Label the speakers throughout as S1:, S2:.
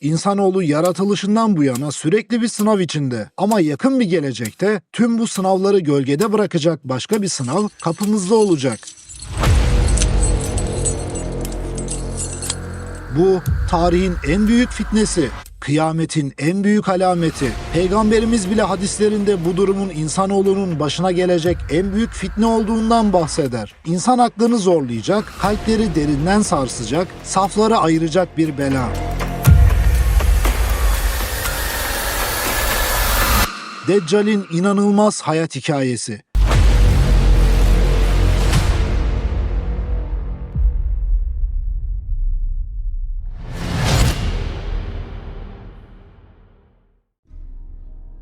S1: İnsanoğlu yaratılışından bu yana sürekli bir sınav içinde. Ama yakın bir gelecekte tüm bu sınavları gölgede bırakacak başka bir sınav kapımızda olacak. Bu tarihin en büyük fitnesi, kıyametin en büyük alameti. Peygamberimiz bile hadislerinde bu durumun insanoğlunun başına gelecek en büyük fitne olduğundan bahseder. İnsan aklını zorlayacak, kalpleri derinden sarsacak, safları ayıracak bir bela. Deccal'in inanılmaz hayat hikayesi.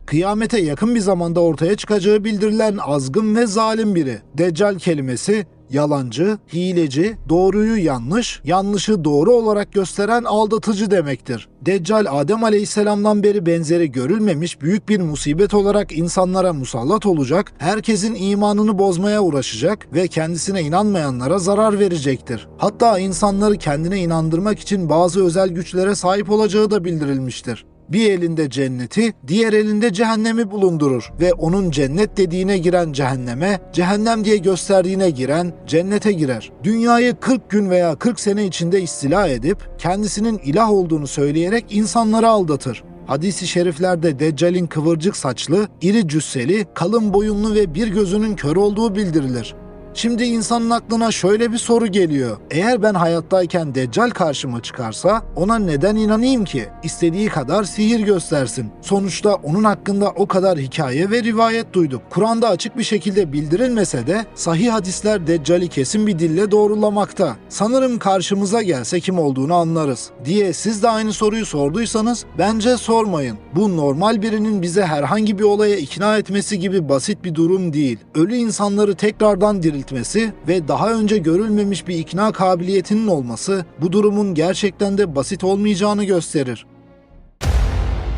S1: Kıyamete yakın bir zamanda ortaya çıkacağı bildirilen azgın ve zalim biri. Deccal kelimesi yalancı, hileci, doğruyu yanlış, yanlışı doğru olarak gösteren aldatıcı demektir. Deccal Adem Aleyhisselam'dan beri benzeri görülmemiş büyük bir musibet olarak insanlara musallat olacak, herkesin imanını bozmaya uğraşacak ve kendisine inanmayanlara zarar verecektir. Hatta insanları kendine inandırmak için bazı özel güçlere sahip olacağı da bildirilmiştir. Bir elinde cenneti, diğer elinde cehennemi bulundurur ve onun cennet dediğine giren cehenneme, cehennem diye gösterdiğine giren cennete girer. Dünyayı 40 gün veya 40 sene içinde istila edip kendisinin ilah olduğunu söyleyerek insanları aldatır. Hadis-i şeriflerde Deccal'in kıvırcık saçlı, iri cüsseli, kalın boyunlu ve bir gözünün kör olduğu bildirilir. Şimdi insanın aklına şöyle bir soru geliyor. Eğer ben hayattayken Deccal karşıma çıkarsa ona neden inanayım ki? İstediği kadar sihir göstersin. Sonuçta onun hakkında o kadar hikaye ve rivayet duyduk. Kur'an'da açık bir şekilde bildirilmese de sahih hadisler Deccal'i kesin bir dille doğrulamakta. Sanırım karşımıza gelse kim olduğunu anlarız. Diye siz de aynı soruyu sorduysanız bence sormayın. Bu normal birinin bize herhangi bir olaya ikna etmesi gibi basit bir durum değil. Ölü insanları tekrardan diriltmesi ve daha önce görülmemiş bir ikna kabiliyetinin olması bu durumun gerçekten de basit olmayacağını gösterir.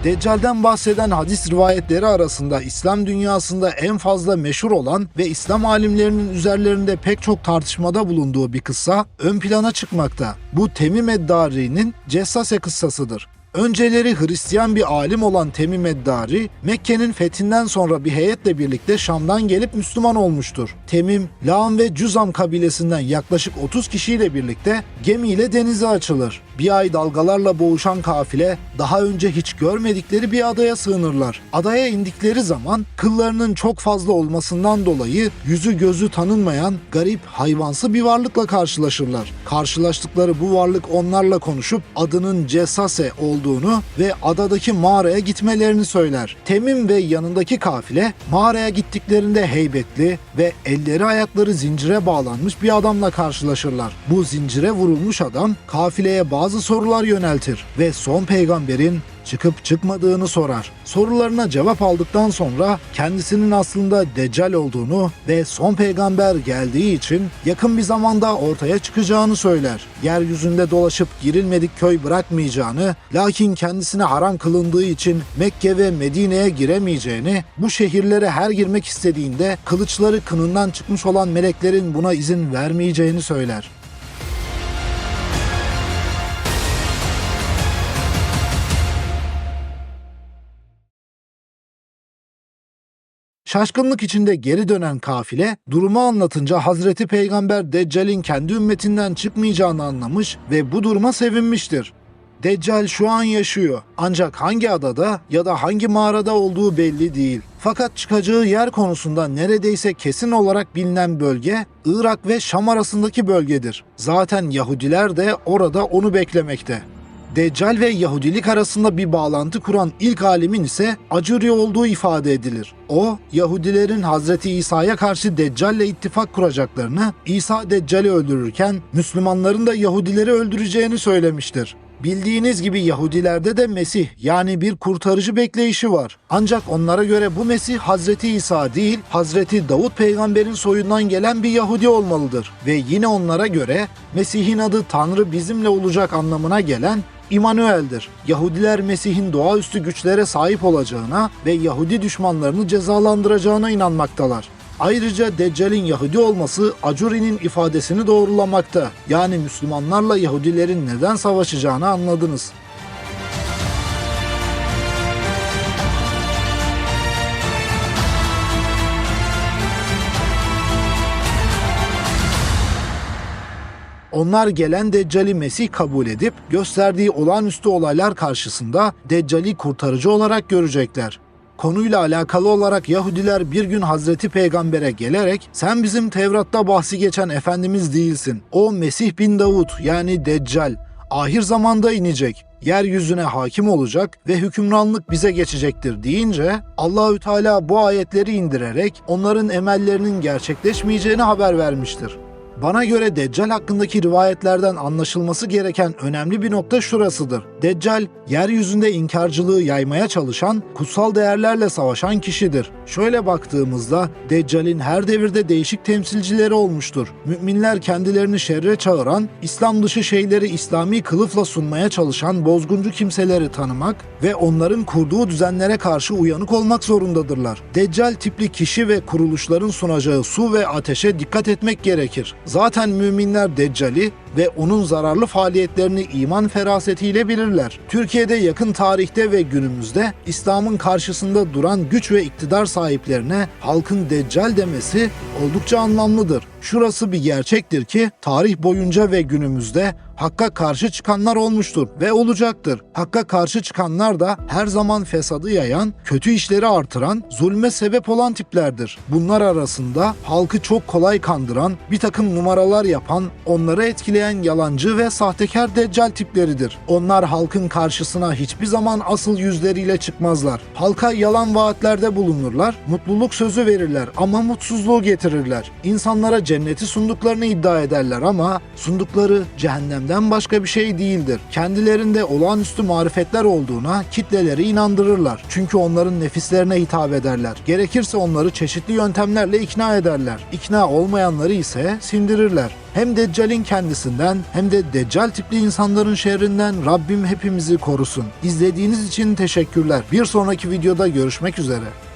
S1: Deccal'den bahseden hadis rivayetleri arasında İslam dünyasında en fazla meşhur olan ve İslam alimlerinin üzerlerinde pek çok tartışmada bulunduğu bir kıssa ön plana çıkmakta. Bu Temim Eddari'nin Cessase kıssasıdır. Önceleri Hristiyan bir alim olan Temim Eddari, Mekke'nin fethinden sonra bir heyetle birlikte Şam'dan gelip Müslüman olmuştur. Temim, Lam ve Cüzam kabilesinden yaklaşık 30 kişiyle birlikte gemiyle denize açılır. Bir ay dalgalarla boğuşan kafile daha önce hiç görmedikleri bir adaya sığınırlar. Adaya indikleri zaman kıllarının çok fazla olmasından dolayı yüzü gözü tanınmayan garip hayvansı bir varlıkla karşılaşırlar. Karşılaştıkları bu varlık onlarla konuşup adının Cesase olduğunu ve adadaki mağaraya gitmelerini söyler. Temim ve yanındaki kafile mağaraya gittiklerinde heybetli ve elleri ayakları zincire bağlanmış bir adamla karşılaşırlar. Bu zincire vurulmuş adam kafileye bazı sorular yöneltir ve son peygamberin çıkıp çıkmadığını sorar. Sorularına cevap aldıktan sonra kendisinin aslında Deccal olduğunu ve son peygamber geldiği için yakın bir zamanda ortaya çıkacağını söyler. Yeryüzünde dolaşıp girilmedik köy bırakmayacağını, lakin kendisine haram kılındığı için Mekke ve Medine'ye giremeyeceğini, bu şehirlere her girmek istediğinde kılıçları kınından çıkmış olan meleklerin buna izin vermeyeceğini söyler. Şaşkınlık içinde geri dönen kafile durumu anlatınca Hazreti Peygamber Deccal'in kendi ümmetinden çıkmayacağını anlamış ve bu duruma sevinmiştir. Deccal şu an yaşıyor ancak hangi adada ya da hangi mağarada olduğu belli değil. Fakat çıkacağı yer konusunda neredeyse kesin olarak bilinen bölge Irak ve Şam arasındaki bölgedir. Zaten Yahudiler de orada onu beklemekte. Deccal ve Yahudilik arasında bir bağlantı kuran ilk alimin ise Acuri olduğu ifade edilir. O, Yahudilerin Hazreti İsa'ya karşı Deccal ile ittifak kuracaklarını, İsa Deccal'i öldürürken Müslümanların da Yahudileri öldüreceğini söylemiştir. Bildiğiniz gibi Yahudilerde de Mesih yani bir kurtarıcı bekleyişi var. Ancak onlara göre bu Mesih Hazreti İsa değil, Hazreti Davut peygamberin soyundan gelen bir Yahudi olmalıdır. Ve yine onlara göre Mesih'in adı Tanrı bizimle olacak anlamına gelen İmanuel'dir. Yahudiler Mesih'in doğaüstü güçlere sahip olacağına ve Yahudi düşmanlarını cezalandıracağına inanmaktalar. Ayrıca Deccal'in Yahudi olması Acuri'nin ifadesini doğrulamakta. Yani Müslümanlarla Yahudilerin neden savaşacağını anladınız. Onlar gelen Deccali Mesih kabul edip gösterdiği olağanüstü olaylar karşısında Deccali kurtarıcı olarak görecekler. Konuyla alakalı olarak Yahudiler bir gün Hazreti Peygamber'e gelerek sen bizim Tevrat'ta bahsi geçen Efendimiz değilsin. O Mesih bin Davud yani Deccal. Ahir zamanda inecek. Yeryüzüne hakim olacak ve hükümranlık bize geçecektir deyince Allahü Teala bu ayetleri indirerek onların emellerinin gerçekleşmeyeceğini haber vermiştir. Bana göre Deccal hakkındaki rivayetlerden anlaşılması gereken önemli bir nokta şurasıdır. Deccal, yeryüzünde inkarcılığı yaymaya çalışan, kutsal değerlerle savaşan kişidir. Şöyle baktığımızda Deccal'in her devirde değişik temsilcileri olmuştur. Müminler kendilerini şerre çağıran, İslam dışı şeyleri İslami kılıfla sunmaya çalışan bozguncu kimseleri tanımak ve onların kurduğu düzenlere karşı uyanık olmak zorundadırlar. Deccal tipli kişi ve kuruluşların sunacağı su ve ateşe dikkat etmek gerekir. Zaten müminler Deccali ve onun zararlı faaliyetlerini iman ferasetiyle bilirler. Türkiye'de yakın tarihte ve günümüzde İslam'ın karşısında duran güç ve iktidar sahiplerine halkın Deccal demesi oldukça anlamlıdır. Şurası bir gerçektir ki tarih boyunca ve günümüzde Hakka karşı çıkanlar olmuştur ve olacaktır. Hakka karşı çıkanlar da her zaman fesadı yayan, kötü işleri artıran, zulme sebep olan tiplerdir. Bunlar arasında halkı çok kolay kandıran, bir takım numaralar yapan, onları etkileyen yalancı ve sahtekar deccal tipleridir. Onlar halkın karşısına hiçbir zaman asıl yüzleriyle çıkmazlar. Halka yalan vaatlerde bulunurlar, mutluluk sözü verirler ama mutsuzluğu getirirler. İnsanlara cenneti sunduklarını iddia ederler ama sundukları cehennemden başka bir şey değildir. Kendilerinde olağanüstü marifetler olduğuna kitleleri inandırırlar. Çünkü onların nefislerine hitap ederler. Gerekirse onları çeşitli yöntemlerle ikna ederler. İkna olmayanları ise sindirirler. Hem Deccal'in kendisinden hem de Deccal tipli insanların şerrinden Rabbim hepimizi korusun. İzlediğiniz için teşekkürler. Bir sonraki videoda görüşmek üzere.